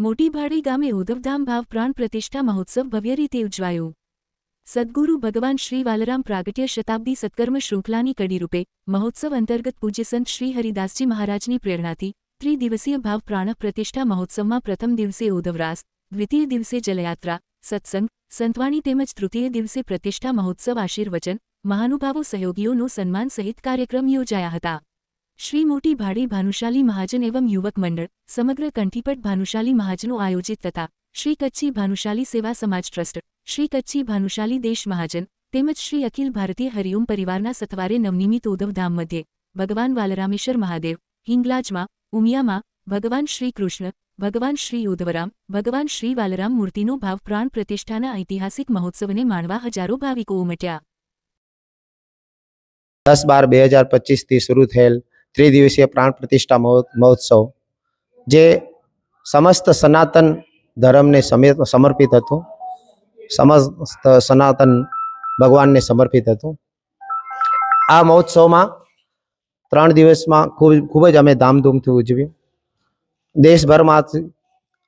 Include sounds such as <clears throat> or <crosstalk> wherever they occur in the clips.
મોટીભાડી ગામે ઉધવધામ ભાવ પ્રાણ પ્રતિષ્ઠા મહોત્સવ ભવ્ય રીતે ઉજવાયો. સદગુરુ ભગવાન શ્રી વાલરામ પ્રાગટ્ય શતાબ્દી સત્કર્મ શૃંખલાની કડીરૂપે મહોત્સવ અંતર્ગત પૂજ્ય સંત શ્રી હરિદાસજી મહારાજની પ્રેરણાથી ત્રિદિવસીય ભાવ પ્રાણ પ્રતિષ્ઠા મહોત્સવમાં પ્રથમ દિવસે ઉધવરાસ, દ્વિતીય દિવસે જલયાત્રા, સત્સંગ, સંતવાણી તેમજ તૃતીય દિવસે પ્રતિષ્ઠા મહોત્સવ આશીર્વચન, મહાનુભાવો સહયોગીઓનું સન્માન સહિત કાર્યક્રમ યોજાયા હતા. શ્રી મોટી ભાડી ભાનુશાલી મહાજન એવમ યુવક મંડળ, સમગ્ર કંઠીપટ ભાનુશાલી મહાજનો આયોજિત તથા શ્રી કચ્છી ભાનુશાલી સેવા સમાજ ટ્રસ્ટ, શ્રી કચ્છી ભાનુશાલી દેશ મહાજન, તેમજ શ્રી અખિલ ભારતીય હરિઓમ પરિવારના સથવારે નવનિમિત ઉધવધામ મધ્યે, ભગવાન વાલરામેશ્વર મહાદેવ, હિંગલાજમાં, ઉમિયામાં, ભગવાન શ્રી કૃષ્ણ, ભગવાન શ્રી ઉધવરામ ભગવાન શ્રી વાલરામ મૂર્તિનો ભાવ પ્રાણ પ્રતિષ્ઠાના ઐતિહાસિક મહોત્સવને માણવા હજારો ભાવિકો ઉમટ્યા. દસ બાર બે હજાર પચીસથી શરૂ થયેલ ત્રિદિવસીય પ્રાણ પ્રતિષ્ઠા મહો- મહોત્સવ, જે સમસ્ત સનાતન ધર્મને સમે- સમર્પિત હતું. સમસ્ત સનાતન ભગવાનને સમર્પિત હતું. આ મહોત્સવમાં ત્રણ દિવસમાં ખૂબ ખૂબ જ અમે ધામધૂમથી ઉજવ્યું. દેશભરમાંથી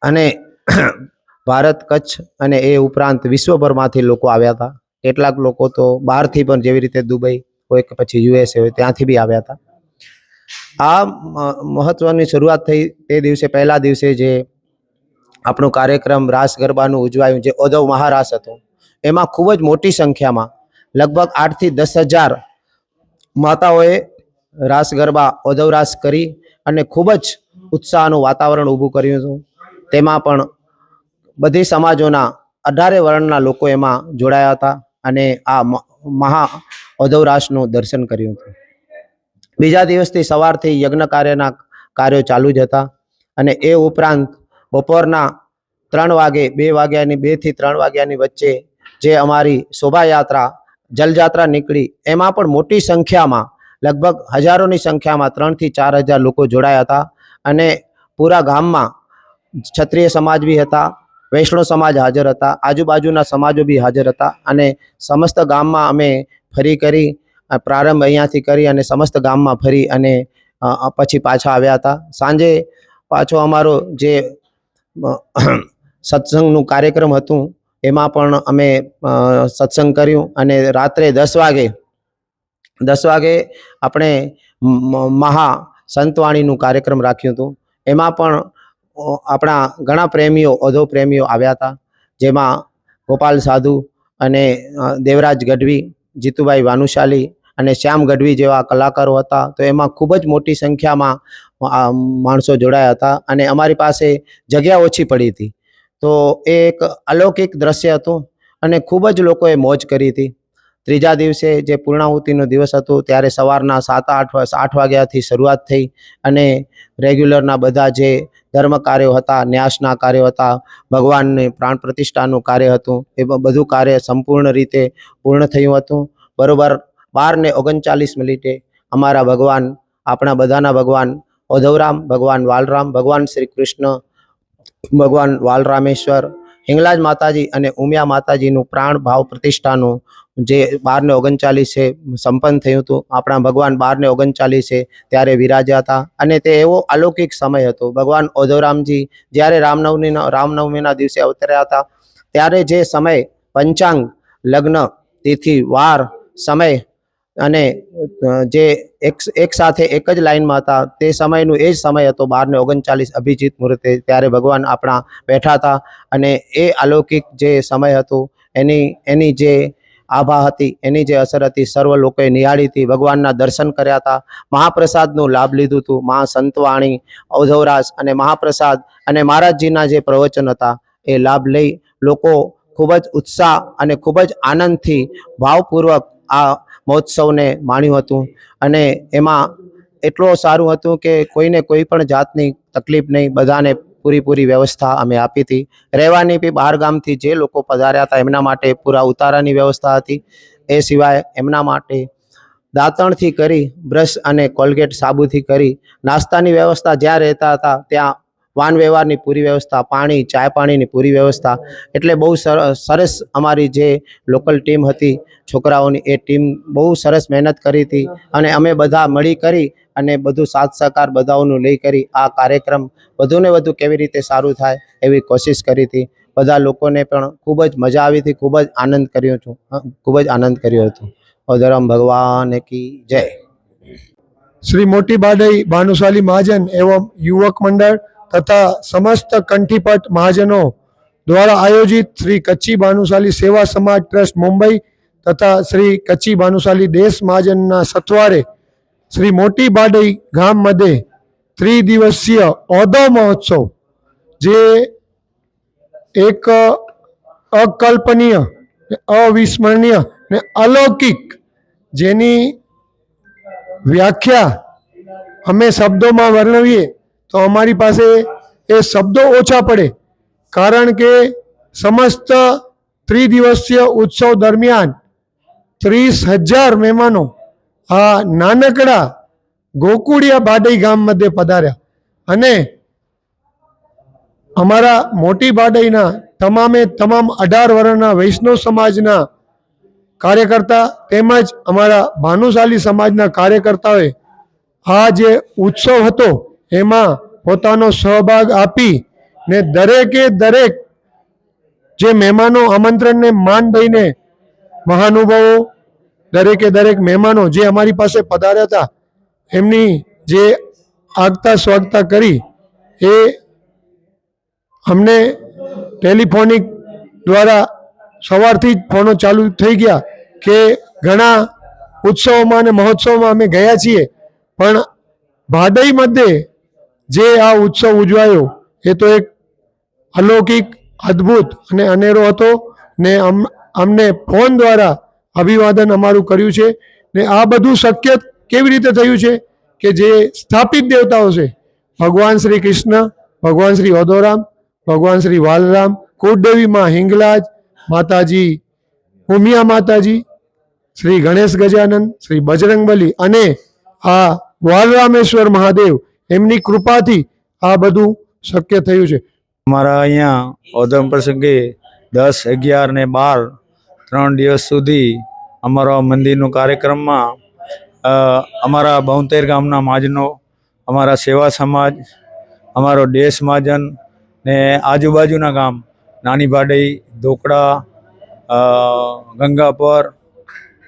અને <clears throat> ભારત કચ્છ અને એ ઉપરાંત વિશ્વભરમાંથી લોકો આવ્યા હતા. કેટલાક લોકો તો બહારથી પણ જેવી રીતે દુબઈ હોય કે પછી યુએસએ હોય, ત્યાંથી બી આવ્યા હતા. આ મ- મહત્વની શરૂઆત થઈ તે દિવસે, પહેલા દિવસે જે આપણું કાર્યક્રમ રાસ ગરબાનું ઉજવાયું, જે ઓધવ મહારાસ હતો, એમાં ખૂબ જ મોટી સંખ્યામાં લગભગ આઠથી દસ હજાર માતાઓએ રાસ ગરબા ઓધવ રાસ કરી અને ખૂબ જ ઉત્સાહનું વાતાવરણ ઊભું કર્યું હતું. તેમાં પણ બધી સમાજોના અઢારે વર્ણના લોકો એમાં જોડાયા હતા અને આ મહા ઓધવ રાસનું દર્શન કર્યું હતું. બીજા દિવસથી સવારથી યજ્ઞ કાર્યના કાર્યો ચાલુ જ હતા અને એ ઉપરાંત બપોરના ત્રણ વાગે, બે વાગ્યાની, બેથી ત્રણ વાગ્યાની વચ્ચે જે અમારી શોભાયાત્રા, જલયાત્રા નીકળી, એમાં પણ મોટી સંખ્યામાં, લગભગ હજારોની સંખ્યામાં ત્રણથી ચાર હજાર લોકો જોડાયા હતા અને પૂરા ગામમાં ક્ષત્રિય સમાજ બી હતા, વૈષ્ણવ સમાજ હાજર હતા, આજુબાજુના સમાજો બી હાજર હતા અને સમસ્ત ગામમાં અમે ફરી કરી પ્રારંભ અહીંયાથી કરી અને સમસ્ત ગામમાં ફરી અને પછી પાછા આવ્યા હતા. સાંજે પાછો અમારો જે સત્સંગનું કાર્યક્રમ હતું, એમાં પણ અમે સત્સંગ કર્યું અને રાત્રે દસ વાગે દસ વાગે આપણે મહા સંતવાણીનું કાર્યક્રમ રાખ્યું હતું. એમાં પણ આપણા ઘણા પ્રેમીઓ ઓધો પ્રેમીઓ આવ્યા હતા, જેમાં ગોપાલ સાધુ અને દેવરાજ ગઢવી, જીતુભાઈ ભાનુશાલી અને શ્યામ ગઢવી જેવા કલાકારો હતા. તો એમાં ખૂબ જ મોટી સંખ્યામાં માણસો જોડાયા હતા અને અમારી પાસે જગ્યા ઓછી પડી હતી. તો એ એક અલૌકિક દ્રશ્ય હતું અને ખૂબ જ લોકોએ મોજ કરી હતી. ત્રીજા દિવસે જે પૂર્ણાહુતિનો દિવસ હતો ત્યારે સવારના સાત, આઠ આઠ વાગ્યાથી શરૂઆત થઈ અને રેગ્યુલરના બધા જે ધર્મ કાર્યો હતા, ન્યાસના કાર્યો હતા, ભગવાનની પ્રાણ પ્રતિષ્ઠાનું કાર્ય હતું, એ બધું કાર્ય સંપૂર્ણ રીતે પૂર્ણ થયું હતું. બરોબર બાર ને ઓગણચાલીસ મિનિટે અમારા ભગવાન, આપણા બધાના ભગવાન, ઓધવરામ ભગવાન વાલરામ, ભગવાન શ્રી કૃષ્ણ, ભગવાન વાલરામેશ્વર, હિંગલાજ માતાજી અને ઉમિયા માતાજીનું પ્રાણ ભાવ પ્રતિષ્ઠાનું જે બાર ને ઓગણચાલીસે સંપન્ન થયું હતું, આપણા ભગવાન બાર ને ઓગણચાલીસે ત્યારે વિરાજ્યા હતા. અને તે એવો અલૌકિક સમય હતો. ભગવાન ઓધવરામજી જ્યારે રામનવમીના રામનવમીના દિવસે અવતર્યા હતા, ત્યારે જે સમય, પંચાંગ, લગ્ન, તિથિ, વાર, સમય અને જે એક એક સાથે એક જ લાઈનમાં હતા, તે સમયનું એ જ સમય હતો બારને ઓગણચાલીસ અભિજીત મુહૂર્તે, ત્યારે ભગવાન આપણા બેઠા હતા અને એ અલૌકિક જે સમય હતો, એની એની જે આભા હતી, એની જે અસર હતી, સર્વ લોકોએ નિહાળી હતી, ભગવાનના દર્શન કર્યા હતા, મહાપ્રસાદનો લાભ લીધું હતું મહા સંતવાણી ઔધવરાસ અને મહાપ્રસાદ અને મહારાજજીના જે પ્રવચન હતા, એ લાભ લઈ લોકો ખૂબ જ ઉત્સાહ અને ખૂબ જ આનંદથી, ભાવપૂર્વક આ મહોત્સવને માણ્યું હતું. અને એમાં એટલો સારું હતું કે કોઈને કોઈ પણ જાતની તકલીફ નહીં, બધાને પૂરીપૂરી વ્યવસ્થા અમે આપી હતી. રહેવાની બી બહાર ગામથી જે લોકો પધાર્યા હતા, એમના માટે પૂરા ઉતારાની વ્યવસ્થા હતી. એ સિવાય એમના માટે દાંતણથી કરી, બ્રશ અને કોલગેટ સાબુથી કરી, નાસ્તાની વ્યવસ્થા જ્યાં રહેતા હતા, ત્યાં વાહન વ્યવહારની પૂરી વ્યવસ્થા, પાણી, ચાય પાણીની પૂરી વ્યવસ્થા. એટલે બહુ સર- સરસ અમારી જે લોકલ ટીમ હતી, છોકરાઓની, એ ટીમ બહુ સરસ મહેનત કરી હતી અને અમે બધા મળી કરી અને બધું સાથ સહકાર બધાઓનું લઈ કરી આ કાર્યક્રમ વધુને વધુ કેવી રીતે સારું થાય એવી કોશિશ કરી હતી. બધા લોકોને પણ ખૂબ જ મજા આવી હતી, ખૂબ જ આનંદ કર્યો છું. ખૂબ જ આનંદ કર્યો હતો. ઓધરમ ભગવાન કી જય. શ્રી મોટી બાડઈ ભાનુશાલી મહાજન એવમ યુવક મંડળ તથા સમસ્ત કંઠીપટ મહાજનો દ્વારા આયોજિત શ્રી કચ્છી ભાનુશાલી સેવા સમાજ ટ્રસ્ટ મુંબઈ તથા શ્રી કચ્છી ભાનુશાલી દેશ મહાજનના સથવારે શ્રી મોટી બાડઈ ગામ મધ્યે ત્રિદિવસીય ઓદો મહોત્સવ, જે એક અકલ્પનીય, અવિસ્મરણીય ને અલૌકિક જેની વ્યાખ્યા અમે શબ્દોમાં વર્ણવીએ તો અમારી પાસે એ શબ્દો ઓછા પડે. કારણ કે સમસ્ત ત્રિદિવસીય ઉત્સવ દરમિયાન ત્રીસ હજાર મહેમાનો આ નાનકડા ગોકુળિયા બાડઈ ગામ મધ્યે પધાર્યા. અને અમારા મોટી બાડઈના તમામે તમામ અઢાર વર્ષના વૈષ્ણવ સમાજના કાર્યકર્તા તેમજ અમારા ભાનુશાલી સમાજના કાર્યકર્તાઓએ આ જે ઉત્સવ હતો એમાં પોતાનો સહભાગ આપી ને દરેકે દરેક જે મહેમાનો આમંત્રણને માન દઈને મહાનુભાવો, દરેકે દરેક મહેમાનો જે અમારી પાસે પધાર્યા હતા, એમની જે આગતા સ્વાગતા કરી, એ અમને ટેલિફોનિક દ્વારા સવારથી જ ફોનો ચાલુ થઈ ગયા કે ઘણા ઉત્સવોમાં અને મહોત્સવમાં અમે ગયા છીએ, પણ ભાડઈ મધ્યે જે આ ઉત્સવ ઉજવાયો, એ તો એક અલૌકિક, અદ્ભુત અને અનેરો હતો ને અમ, અમને ફોન દ્વારા અભિવાદન અમારું કર્યું છે ને આ બધું શક્ય કેવી રીતે થયું છે કે જે સ્થાપિત દેવતાઓ છે, ભગવાન શ્રી કૃષ્ણ, ભગવાન શ્રી ઓદોરામ ભગવાન શ્રી વાલરામ, કુળદેવી માં હિંગલાજ, માતાજી, ઉમિયા માતાજી, શ્રી ગણેશ ગજાનંદ શ્રી બજરંગબલી અને આ વાલરામેશ્વર મહાદેવ એમની કૃપાથી આ બધું શક્ય થયું છે. અમારા અહીંયા ઓધમ પ્રસંગે દસ, અગિયાર ને બાર, ત્રણ દિવસ સુધી અમારા મંદિરનું કાર્યક્રમમાં અમારા બોતેર ગામના માજનો અમારા સેવા સમાજ, અમારો દેશ મહાજન ને આજુબાજુના ગામ, નાની ભાડઈ, ધોકડા ગંગાપર,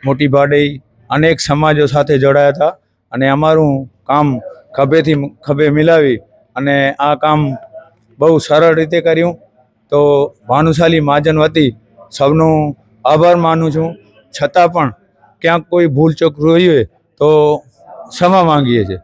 મોટી ભાડઈ, અનેક સમાજો સાથે જોડાયા હતા અને અમારું કામ ખભેથી ખભે મિલાવી અને આ કામ બહુ સરળ રીતે કર્યું. તો ભાનુશાલી મહાજન વતી સૌનું આભાર માનું છું. છતાં પણ ક્યાંક કોઈ ભૂલચૂક રહી હોય તો ક્ષમા માંગીએ છીએ.